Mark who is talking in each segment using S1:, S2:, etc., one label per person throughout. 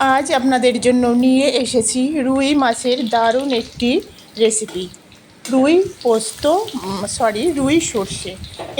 S1: আজ আপনাদের জন্য নিয়ে এসেছি রুই মাছের দারুণ একটি রেসিপি রুই পোস্ত সরি রুই সর্ষে।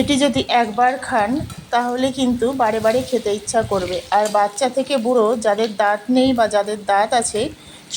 S1: এটি যদি একবার খান, তাহলে কিন্তু বারে বারে খেতে ইচ্ছা করবে। আর বাচ্চা থেকে বুড়ো, যাদের দাঁত নেই বা যাদের দাঁত আছে,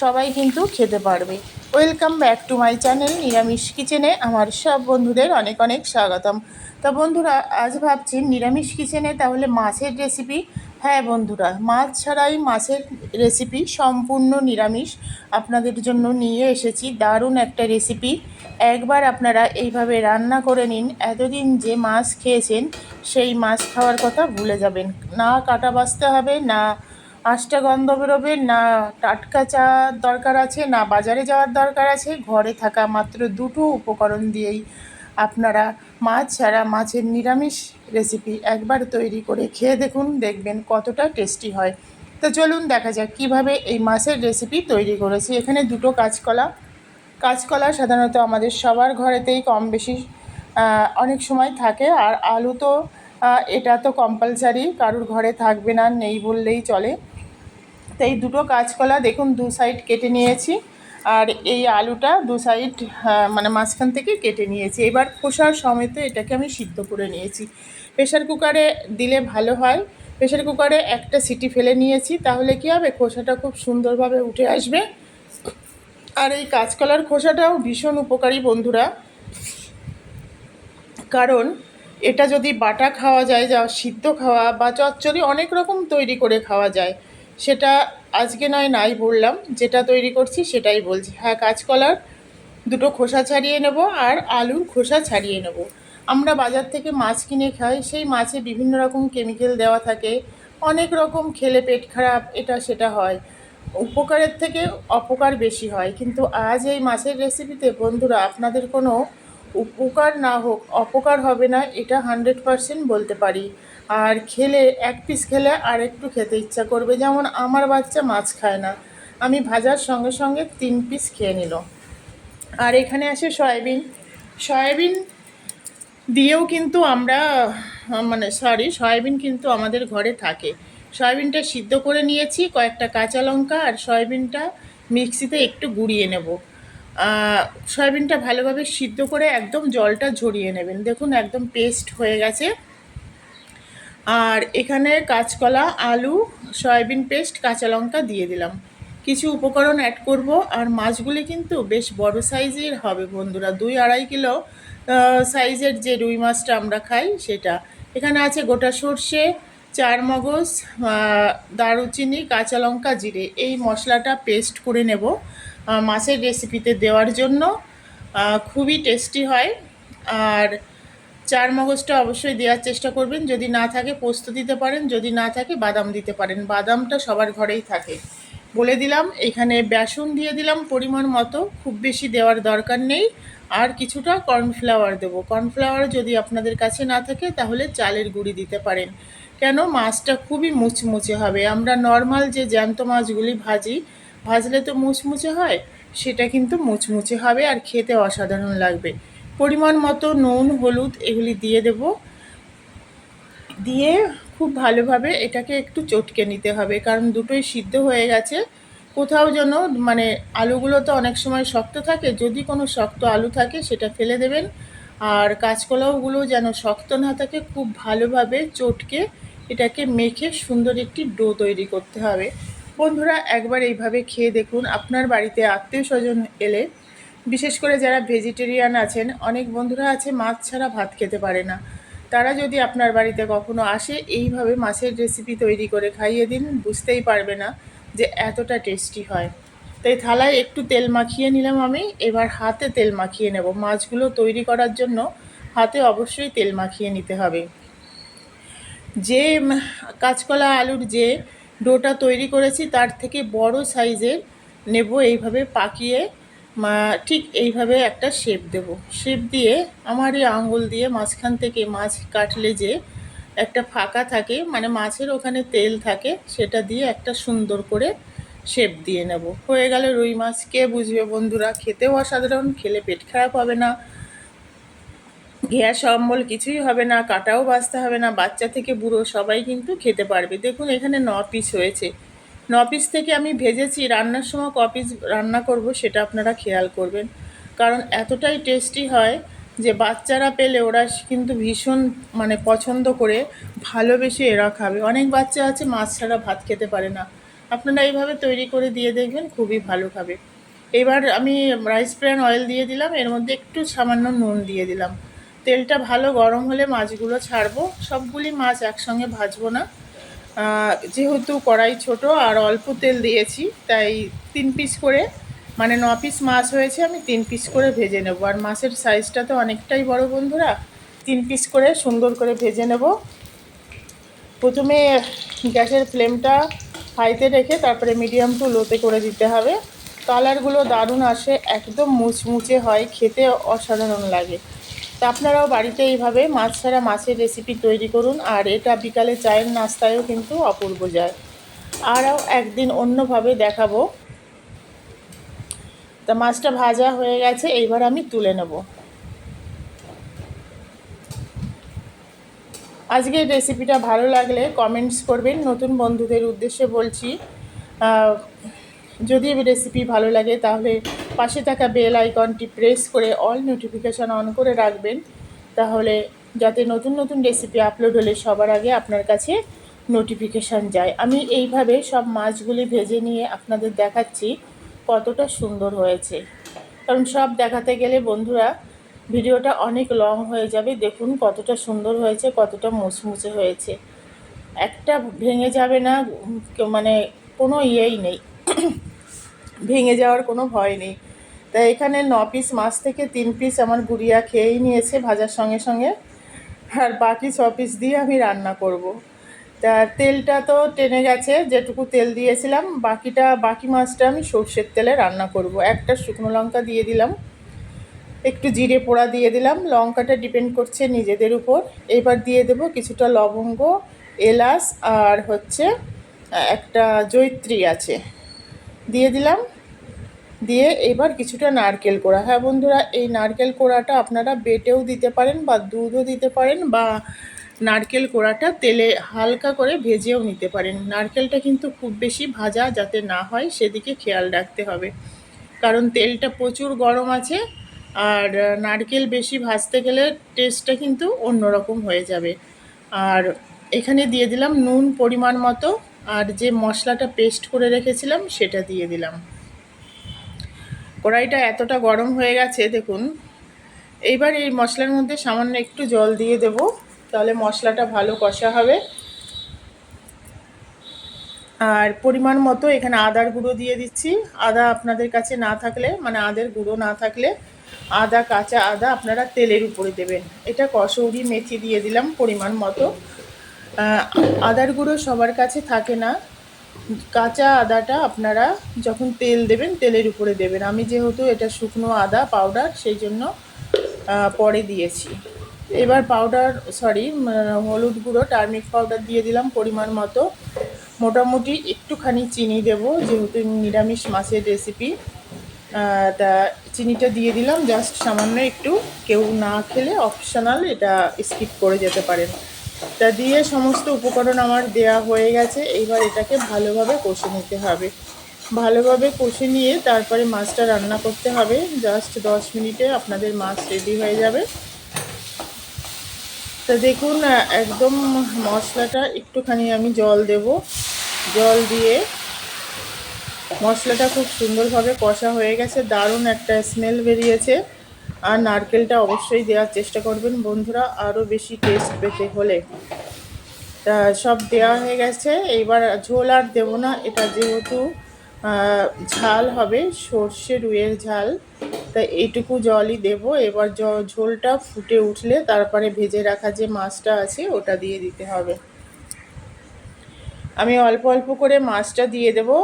S1: সবাই কিন্তু খেতে পারবে। Welcome back to my channel নিরামিষ কিচেনে আমার সব বন্ধুদের অনেক অনেক স্বাগতম। তা বন্ধুরা, আজ ভাবছি নিরামিষ কিচেনে তাহলে মাছের রেসিপি হ্যাঁ বন্ধুরা, মাছ ছাড়াই মাছের রেসিপি সম্পূর্ণ নিরামিষ। আপনাদের জন্য নিয়ে এসেছি দারুণ একটা রেসিপি একবার আপনারা এইভাবে রান্না করে নিন, এতদিন যে মাছ খেয়েছেন, সেই মাছ খাওয়ার কথা ভুলে যাবেন। না কাটা বাছতে হবে, না আঁশটা গন্ধ বেরোবে, না টাটকা চা দরকার আছে, না বাজারে যাওয়ার দরকার আছে। ঘরে থাকা মাত্র দুটো উপকরণ দিয়েই আপনারা মাছ ছাড়া মাছের নিরামিষ রেসিপি একবার তৈরি করে খেয়ে দেখুন, দেখবেন কতটা টেস্টি হয়। তো চলুন দেখা যাক কীভাবে এই মাছের রেসিপি তৈরি করেছি। এখানে দুটো কাঁচকলা। কাঁচকলা সাধারণত আমাদের সবার ঘরেতেই কম বেশি অনেক সময় থাকে। আর আলু তো এটা তো কম্পালসারি কারুর ঘরে থাকবে না, নেই বললেই চলে। তো এই দুটো কাঁচকলা দেখুন, দু সাইড কেটে নিয়েছি। আর এই আলুটা দু সাইড মানে মাঝখান থেকে কেটে নিয়েছি। এবার খোসার সমেত এটাকে আমি সিদ্ধ করে নিয়েছি। প্রেশার কুকারে দিলে ভালো হয়। প্রেশার কুকারে একটা সিটি ফেলে নিয়েছি, তাহলে কী হবে? খোসাটা খুব সুন্দরভাবে উঠে আসবে। আর এই কাঁচকলার খোসাটাও ভীষণ উপকারী বন্ধুরা। কারণ এটা যদি বাটা খাওয়া যায়, যা সিদ্ধ খাওয়া বা চচ্চড়ি অনেক রকম তৈরি করে খাওয়া যায়, সেটা আজকে নয়, নাই বললাম। যেটা তৈরি করছি সেটাই বলছি। হ্যাঁ কাঁচকলার দুটো খোসা ছাড়িয়ে নেব আর আলুর খোসা ছাড়িয়ে নেব। আমরা বাজার থেকে মাছ কিনে খাই, সেই মাছে বিভিন্ন রকম কেমিক্যাল দেওয়া থাকে। অনেক রকম খেলে পেট খারাপ, এটা সেটা হয়। উপকারের থেকে অপকার বেশি হয়। কিন্তু আজ এই মাছের রেসিপিতে বন্ধুরা, আপনাদের কোনো উপকার না হোক, অপকার হবে না, এটা হান্ড্রেড পারসেন্ট বলতে পারি। আর খেলে, এক পিস খেলে আর একটু খেতে ইচ্ছা করবে। যেমন আমার বাচ্চা মাছ খায় না। আমি ভাজার সঙ্গে সঙ্গে তিন পিস খেয়ে নিল। আর এখানে আসে সয়াবিন। সয়াবিন দিয়েও কিন্তু আমরা মানে সরি সয়াবিন কিন্তু আমাদের ঘরে থাকে। সয়াবিনটা সিদ্ধ করে নিয়েছি, কয়েকটা কাঁচা লঙ্কা আর সয়াবিনটা মিক্সিতে একটু গুঁড়িয়ে নেব। সয়াবিনটা ভালোভাবে সিদ্ধ করে একদম জলটা ঝরিয়ে নেবেন। দেখুন, একদম পেস্ট হয়ে গেছে। আর এখানে কাঁচকলা, আলু, সয়াবিন পেস্ট, কাঁচা লঙ্কা দিয়ে দিলাম। কিছু উপকরণ অ্যাড করব, আর মাছগুলি কিন্তু বেশ বড় সাইজের হবে বন্ধুরা, দুই আড়াই কিলো সাইজের যে রুই মাছটা আমরা খাই সেটা। এখানে আছে গোটা সর্ষে, চার মগজ দারুচিনি, কাঁচা লঙ্কা জিরে। এই মশলাটা পেস্ট করে নেব মাছের রেসিপিতে দেওয়ার জন্য। খুবই টেস্টি হয়। আর চার মগজটা অবশ্যই দেওয়ার চেষ্টা করবেন। যদি না থাকে, পোস্ত দিতে পারেন, যদি না থাকে, বাদাম দিতে পারেন। বাদামটা সবার ঘরেই থাকে। বলে দিলাম, এখানে বেসন দিয়ে দিলাম পরিমাণ মতো। খুব বেশি দেওয়ার দরকার নেই। আর কিছুটা কর্নফ্লাওয়ার দেবো। কর্নফ্লাওয়ার যদি আপনাদের কাছে না থাকে, তাহলে চালের গুঁড়ি দিতে পারেন। কেন? মাছটা খুবই মুচমুচে হবে। আমরা নর্মাল যে জ্যান্ত মাছগুলি ভাজি, ভাজলে তো মুচমুচে হয়, সেটা কিন্তু মুচমুচে হবে আর খেতে অসাধারণ লাগবে। পরিমাণ মতো নুন, হলুদ এগুলি দিয়ে দেব। দিয়ে খুব ভালোভাবে এটাকে একটু চটকে নিতে হবে, কারণ দুটোই সিদ্ধ হয়ে গেছে। কোথাও যেন মানে আলুগুলো তো অনেক সময় শক্ত থাকে, যদি কোনো শক্ত আলু থাকে সেটা ফেলে দেবেন। আর কাঁচকলাওগুলো যেন শক্ত না থাকে, খুব ভালোভাবে চটকে এটাকে মেখে সুন্দর একটি ডো তৈরি করতে হবে। বন্ধুরা, একবার এইভাবে খেয়ে দেখুন। আপনার বাড়িতে আত্মীয় স্বজন এলে বিশেষ করে যারা ভেজিটেরিয়ান আছেন, অনেক বন্ধুরা আছে মাছ ছাড়া ভাত খেতে পারে না। তারা যদি আপনার বাড়িতে কখনো আসে, এইভাবে মাছের রেসিপি তৈরি করে খাইয়ে দিন, বুঝতেই পারবে না যে এতটা টেস্টি হয়। তাই থালায় একটু তেল মাখিয়ে নিলাম আমি, এবার হাতে তেল মাখিয়ে নেব। মাছগুলো তৈরি করার জন্য হাতে অবশ্যই তেল মাখিয়ে নিতে হবে। যে কাঁচকলা আলুর যে ডোটা তৈরি করেছি, তার থেকে বড় সাইজের নেব, এইভাবে পাকিয়ে ঠিক এইভাবে একটা শেপ দেব। শেপ দিয়ে আমার এই আঙুল দিয়ে মাঝখান থেকে মাছ কাটলে যে একটা ফাঁকা থাকে মানে মাছের ওখানে তেল থাকে, সেটা দিয়ে একটা সুন্দর করে শেপ দিয়ে নেব। হয়ে গেল রুই মাছ। কে বুঝবে বন্ধুরা? খেতেও অসাধারণ, খেলে পেট খারাপ হবে না। গ্যাস অম্বল কিছুই হবে না, কাটাও বাঁচতে হবে না। বাচ্চা থেকে বুড়ো সবাই কিন্তু খেতে পারবে। দেখুন, এখানে ন পিস হয়েছে। ন পিস থেকে আমি ভেজেছি, রান্নার সময় ক পিস রান্না করব সেটা আপনারা খেয়াল করবেন। কারণ এতটাই টেস্টি হয় যে বাচ্চারা পেলে ওরা কিন্তু ভীষণ মানে পছন্দ করে ভালোবেসে এরা খাবে। অনেক বাচ্চা আছে, মাছ ছাড়া ভাত খেতে পারে না। আপনারা এইভাবে তৈরি করে দিয়ে দেখবেন, খুবই ভালো খাবে। এবার আমি রাইস ব্র্যান অয়েল দিয়ে দিলাম, এর মধ্যে একটু সামান্য নুন দিয়ে দিলাম। তেলটা ভালো গরম হলে মাছগুলো ছাড়বো। সবগুলি মাছ একসঙ্গে ভাজবো না। যেহেতু কড়াই ছোট আর অল্প তেল দিয়েছি, তাই তিন পিস করে মানে ন পিস মাছ হয়েছে, আমি তিন পিস করে ভেজে নেব। আর মাছের সাইজটা তো অনেকটাই বড় বন্ধুরা, তিন পিস করে সুন্দর করে ভেজে নেব। প্রথমে গ্যাসের ফ্লেমটা হাইতে রেখে তারপরে মিডিয়াম টু লোতে করে দিতে হবে। কালারগুলো দারুণ আসে, একদম মুচমুচে হয়, খেতে অসাধারণ লাগে। তা আপনারাও বাড়িতে এইভাবে মাছ ছাড়া মাছের রেসিপি তৈরি করুন, আর এটা বিকালে চায়ের নাস্তায়ও কিন্তু অপূর্ব যায়। আরও একদিন অন্যভাবে দেখাবো। তা মাছটা ভাজা হয়ে গেছে, এইবার আমি তুলে নেব। আজকের রেসিপিটা ভালো লাগলে কমেন্টস করবেন। নতুন বন্ধুদের উদ্দেশ্যে বলছি যদি রেসিপি ভালো লাগে, তাহলে পাশে থাকা বেল আইকনটি প্রেস করে অল নোটিফিকেশান অন করে রাখবেন। তাহলে যাতে নতুন নতুন রেসিপি আপলোড হলে সবার আগে আপনার কাছে নোটিফিকেশান যায়। আমি এইভাবে সব মাছগুলি ভেজে নিয়ে আপনাদের দেখাচ্ছি কতটা সুন্দর হয়েছে। কারণ সব দেখাতে গেলে বন্ধুরা, ভিডিওটা অনেক লং হয়ে যাবে। দেখুন কতটা সুন্দর হয়েছে, কতটা মুচমুচে হয়েছে। একটা ভেঙে যাবে না মানে কোনো ইয়েই নেই। ভেঙে যাওয়ার কোনো ভয় নেই। তাই এখানে ন পিস মাছ থেকে তিন পিস আমার গুড়িয়া খেয়েই নিয়েছে, ভাজার সঙ্গে সঙ্গে। আর বাকি ছ পিস দিয়ে আমি রান্না করব। তা তেলটা তো টেনে গেছে, যেটুকু তেল দিয়েছিলাম। বাকিটা, বাকি মাছটা আমি সর্ষের তেলে রান্না করব। একটা শুকনো লঙ্কা দিয়ে দিলাম। একটু জিরে পোড়া দিয়ে দিলাম। লঙ্কাটা ডিপেন্ড করছে নিজেদের উপর। এবার দিয়ে দেব কিছুটা লবঙ্গ, এলাচ আর হচ্ছে একটা জৈত্রী আছে। দিয়ে দিলাম। দিয়ে এবার কিছুটা নারকেল কোড়া। হ্যাঁ বন্ধুরা, এই নারকেল কোড়াটা আপনারা বেটেও দিতে পারেন বা দুধও দিতে পারেন বা নারকেল কোড়াটা তেলে হালকা করে ভেজেও নিতে পারেন। নারকেলটা কিন্তু খুব বেশি ভাজা যাতে না হয়, সেদিকে খেয়াল রাখতে হবে। কারণ তেলটা প্রচুর গরম আছে আর নারকেল বেশি ভাজতে গেলে টেস্টটা কিন্তু অন্যরকম হয়ে যাবে। আর এখানে দিয়ে দিলাম নুন পরিমাণ মতো। আর যে মশলাটা পেস্ট করে রেখেছিলাম, সেটা দিয়ে দিলাম। কড়াইটা এতটা গরম হয়ে গেছে, দেখুন। এইবার এই মশলার মধ্যে সামান্য একটু জল দিয়ে দেব, তাহলে মশলাটা ভালো কষা হবে। আর পরিমাণ মতো এখানে আদার গুঁড়ো দিয়ে দিচ্ছি। আদা আপনাদের কাছে না থাকলে মানে আদের গুঁড়ো না থাকলে, আদা, কাঁচা আদা আপনারা তেলের উপরে দেবেন। এটা কসৌরি মেথি দিয়ে দিলাম পরিমাণ মতো। আদার গুঁড়ো সবার কাছে থাকে না। কাঁচা আদাটা আপনারা যখন তেল দেবেন, তেলের উপরে দেবেন। আমি যেহেতু এটা শুকনো আদা, পাউডার, সেই জন্য পরে দিয়েছি। এবার পাউডার, সরি হলুদ গুঁড়ো, টার্মিক পাউডার দিয়ে দিলাম পরিমাণ মতো। মোটামুটি একটুখানি চিনি দেব, যেহেতু নিরামিষ মাছের রেসিপি তা চিনিটা দিয়ে দিলাম, জাস্ট সামান্য একটু। কেউ না খেলে অপশনাল এটা স্কিপ করে যেতে পারেন। তা দিয়ে সমস্ত উপকরণ আমার দেয়া হয়ে গেছে। এইবার এটাকে ভালোভাবে কষে নিতে হবে। ভালোভাবে কষে নিয়ে তারপরে মাছটা রান্না করতে হবে। জাস্ট দশ মিনিটে আপনাদের মাছ রেডি হয়ে যাবে। তা দেখুন, একদম মশলাটা একটুখানি আমি জল দেব। জল দিয়ে মশলাটা খুব সুন্দরভাবে কষা হয়ে গেছে। দারুণ একটা স্মেল বেরিয়েছে। আর নারকেলটা অবশ্যই দেওয়ার চেষ্টা করবেন বন্ধুরা, আরও বেশি টেস্ট পেতে হলে। তা সব দেওয়া হয়ে গেছে, এইবার ঝোল আর দেবো না, এটা যেহেতু ঝাল হবে, সর্ষে রুইয়ের ঝাল, তা এইটুকু জলই দেব। এবার ঝোলটা ফুটে উঠলে তারপরে ভেজে রাখা যে মাছটা আছে, ওটা দিয়ে দিতে হবে। আমি অল্প অল্প করে মাছটা দিয়ে দেবো।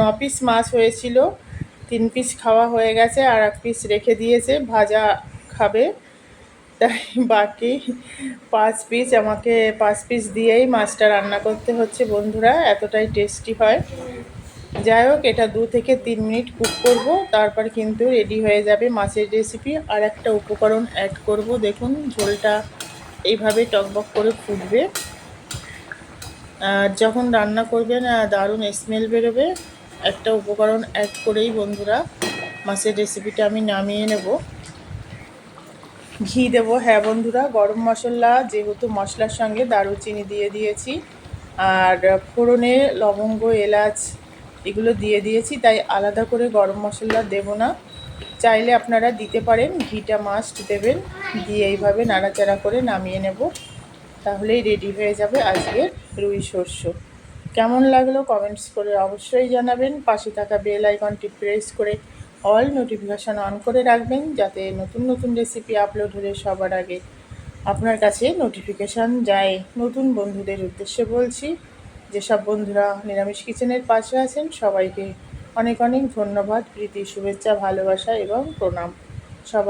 S1: ন পিস মাছ হয়েছিল তিন পিস খাওয়া হয়ে গেছে আর এক পিস রেখে দিয়েছে, ভাজা খাবে। তাই বাকি পাঁচ পিস আমাকে পাঁচ পিস দিয়েই মাছটা রান্না করতে হচ্ছে বন্ধুরা, এতটাই টেস্টি হয়। যাই হোক, এটা দু থেকে তিন মিনিট কুক করব, তারপর কিন্তু রেডি হয়ে যাবে মাছের রেসিপি আর একটা উপকরণ অ্যাড করব, দেখুন ঝোলটা এইভাবে টকবক করে ফুটবে। আর যখন রান্না করবেন দারুণ স্মেল বেরোবে। একটা উপকরণ অ্যাড করেই বন্ধুরা মাছের রেসিপিটা আমি নামিয়ে নেব। ঘি দেবো। হ্যাঁ বন্ধুরা, গরম মশলা যেহেতু মশলার সঙ্গে দারুচিনি দিয়ে দিয়েছি, আর ফোড়নে লবঙ্গ, এলাচ এগুলো দিয়ে দিয়েছি, তাই আলাদা করে গরম মশলা দেব না। চাইলে আপনারা দিতে পারেন, ঘিটা মাস্ট দেবেন। দিয়ে এইভাবে নাড়াচাড়া করে নামিয়ে নেব। তাহলেই রেডি হয়ে যাবে আজকের রুই শস্য। কেমন লাগল কমেন্টস করে অবশ্যই জানাবেন। পাশে থাকা বেল আইকনটি প্রেস করে অল নোটিফিকেশান অন করে রাখবেন যাতে নতুন নতুন রেসিপি আপলোড হলে সবার আগে আপনার কাছে নোটিফিকেশান যায়। নতুন বন্ধুদের উদ্দেশ্যে বলছি, যেসব বন্ধুরা নিরামিষ কিচেনের পাশে আছেন, সবাইকে অনেক অনেক ধন্যবাদ, প্রীতি, শুভেচ্ছা, ভালোবাসা এবং প্রণাম। সবাই